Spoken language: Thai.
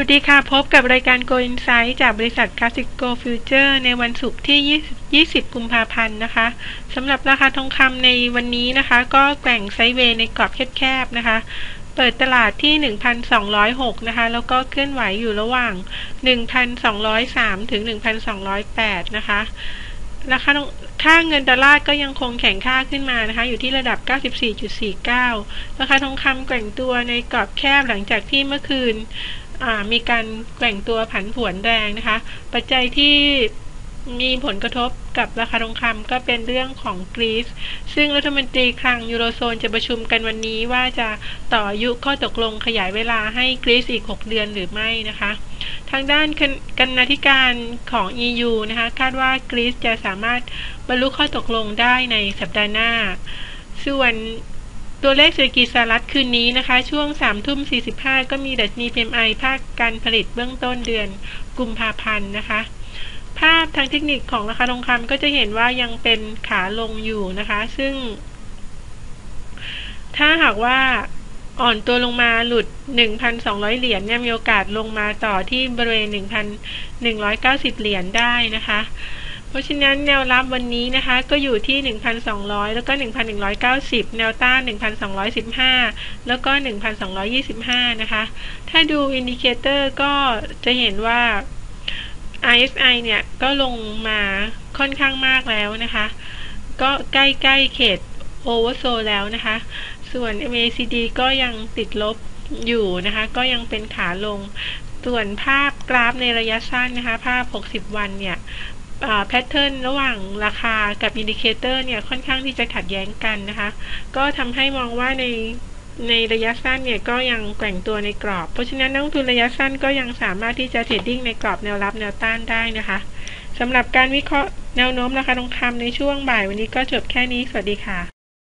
วัสดีค่ะ พบกับรายการ Go Insight จากบริษัท Classic Go Future ในวันศุกร์ที่ 20 20 กุมภาพันธ์นะคะสำหรับราคาทองคำในวันนี้นะคะ ก็แกว่งไซด์เวย์ในกรอบแคบๆนะคะ เปิดตลาดที่ 1,206 นะคะ แล้วก็เคลื่อนไหวอยู่ระหว่าง 1,203 ถึง 1,208 นะคะราคาค่าเงินดอลลาร์ก็ยังคงแข็งค่าขึ้นมานะคะ อยู่ที่ระดับ 94.49 ราคาทองคำแกว่งตัวในกรอบแคบหลังจากที่เมื่อคืน มีการแกว่งตัวผันผวนแรงนะคะ ปัจจัยที่มีผลกระทบกับราคาทองคำก็เป็นเรื่องของกรีซซึ่งรัฐมนตรีคลังยูโรโซนจะประชุมกันวันนี้ว่าจะต่ออายุข้อตกลงขยายเวลาให้กรีซอีก 6 เดือนหรือไม่นะคะ ทางด้านกันนาธิการของ EU นะคะคาดว่ากรีซจะสามารถบรรลุข้อตกลงได้ในสัปดาห์หน้า ส่วน ตัวเลขเศรษฐกิจสหรัฐคืนนี้นะคะ ช่วง3ทุ่ม 45 ก็มีดัชนี PMI ภาคการผลิตเบื้องต้นเดือนกุมภาพันธ์นะคะ ภาพทางเทคนิคของราคาทองคำก็จะเห็นว่ายังเป็นขาลงอยู่นะคะ ซึ่ง ถ้าหากว่าอ่อนตัวลงมาหลุด 1,200 เหรียญเนี่ยมีโอกาสลงมาต่อที่บริเวณ 1,190 เหรียญได้นะคะ ราะฉะนั้นแนวรับวันนี้นะคะก็อยู่ที่ 1,200 แล้วก็ 1,190 แนวต้าน 1,215 แล้วก็ 1,225 นะคะ ถ้าดูอินดิเคเตอร์ก็จะเห็นว่า RSI เนี่ยก็ลงมาค่อนข้างมากแล้วนะคะ ก็ใกล้ๆเขตโอเวอร์โซแล้วนะคะ ส่วน MACD ก็ยังติดลบอยู่นะคะ ก็ยังเป็นขาลง ส่วนภาพกราฟในระยะสั้นนะคะ ภาพ 60 วันเนี่ย แพทเทิร์นระหว่างราคากับอินดิเคเตอร์เนี่ยค่อนข้างที่จะขัดแย้งกันนะคะ ก็ทำให้มองว่าในในระยะสั้นเนี่ยก็ยังแกว่งตัวในกรอบ เพราะฉะนั้นนักลงทุนระยะสั้นก็ยังสามารถที่จะเทรดดิ้งในกรอบแนวรับแนวต้านได้นะคะสำหรับการวิเคราะห์แนวโน้มราคาทองคำในช่วงบ่ายวันนี้ก็จบแค่นี้ สวัสดีค่ะ